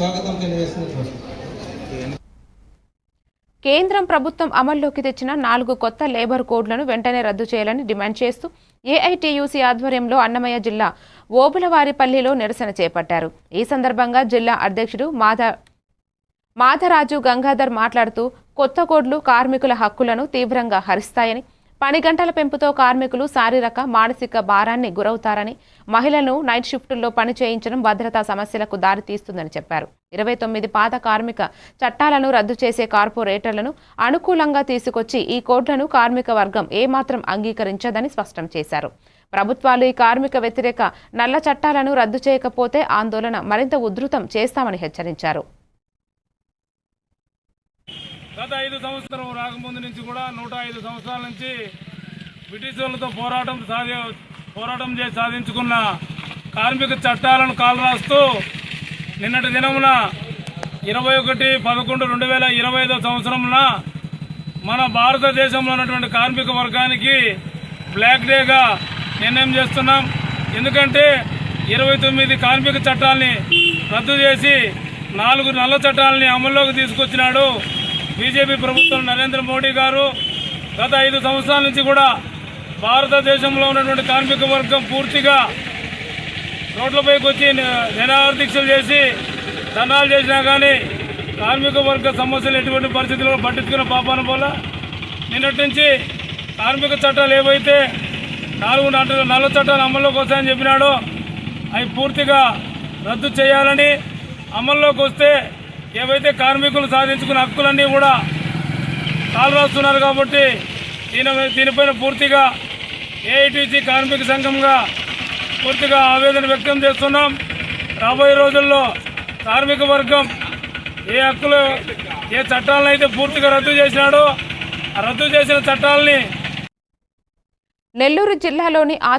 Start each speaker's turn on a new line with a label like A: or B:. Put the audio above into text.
A: స్వాగతం తెలియజేస్తున్నారు.
B: కేంద్రం ప్రభుత్వం అమల్లోకి తెచ్చిన నాలుగు కొత్త లేబర్ కోడ్లను వెంటనే రద్దు చేయాలని డిమాండ్ చేస్తూ ఏఐటీయూసీ ఆధ్వర్యంలో అన్నమయ్య జిల్లా ఓబులవారిపల్లిలో నిరసన చేపట్టారు. ఈ సందర్భంగా జిల్లా అధ్యక్షుడు మాధ మాధరాజు గంగాధర్ మాట్లాడుతూ కొత్త కోడ్లు కార్మికుల హక్కులను తీవ్రంగా హరిస్తాయని పని గంటల పెంపుతో కార్మికులు శారీరక మానసిక భారాన్ని గురవుతారని మహిళలను నైట్ షిఫ్టుల్లో పని చేయించడం భద్రతా సమస్యలకు దారితీస్తుందని చెప్పారు. ఇరవై తొమ్మిది పాత కార్మిక చట్టాలను రద్దు చేసే కార్పొరేటర్లను అనుకూలంగా తీసుకొచ్చి ఈ కోడ్లను కార్మిక వర్గం ఏమాత్రం అంగీకరించదని స్పష్టం చేశారు. ప్రభుత్వాలు ఈ కార్మిక వ్యతిరేక నల్ల చట్టాలను రద్దు చేయకపోతే ఆందోళన మరింత ఉధృతం చేస్తామని హెచ్చరించారు.
C: గత ఐదు సంవత్సరం రాకముందు నుంచి కూడా నూట ఐదు సంవత్సరాల నుంచి బ్రిటిష్ వాళ్ళతో పోరాటం సాధి పోరాటం చేసి సాధించుకున్న కార్మిక చట్టాలను కాలరాస్తూ నిన్నటి దినమున ఇరవై ఒకటి పదకొండు రెండు వేల ఇరవై ఐదో సంవత్సరంన మన భారతదేశంలో ఉన్నటువంటి కార్మిక వర్గానికి బ్లాక్ డేగా నిర్ణయం చేస్తున్నాం. ఎందుకంటే ఇరవై తొమ్మిది కార్మిక చట్టాలని రద్దు చేసి నాలుగు నల్ల చట్టాలని అమల్లోకి తీసుకొచ్చినాడు బీజేపీ ప్రభుత్వం నరేంద్ర మోడీ గారు గత ఐదు సంవత్సరాల నుంచి కూడా భారతదేశంలో ఉన్నటువంటి కార్మిక వర్గం పూర్తిగా రోడ్లపైకి వచ్చి నిరాహార చేసి ధర్నాలు చేసినా కానీ కార్మిక వర్గ సమస్యలు ఎటువంటి పరిస్థితుల్లో పట్టించుకున్న పాపాన పోల. నిన్నటి నుంచి కార్మిక చట్టాలు ఏవైతే నాలుగు నాట- నల్ల చట్టాలు అమల్లోకి వస్తాయని చెప్పినాడో అవి పూర్తిగా రద్దు చేయాలని అమల్లోకి వస్తే ఏవైతే కార్మికులు సాధించుకున్న హక్కులన్నీ కూడా కాలు రాస్తున్నారు కాబట్టి దీని దీనిపైన పూర్తిగా ఏఐటీసీ కార్మిక సంఘంగా పూర్తిగా ఆవేదన వ్యక్తం చేస్తున్నాం. రాబోయే రోజుల్లో కార్మిక వర్గం ఏ హక్కులు ఏ చట్టాలను అయితే పూర్తిగా రద్దు చేసినాడో ఆ రద్దు చేసిన చట్టాలని
B: నెల్లూరు జిల్లాలోని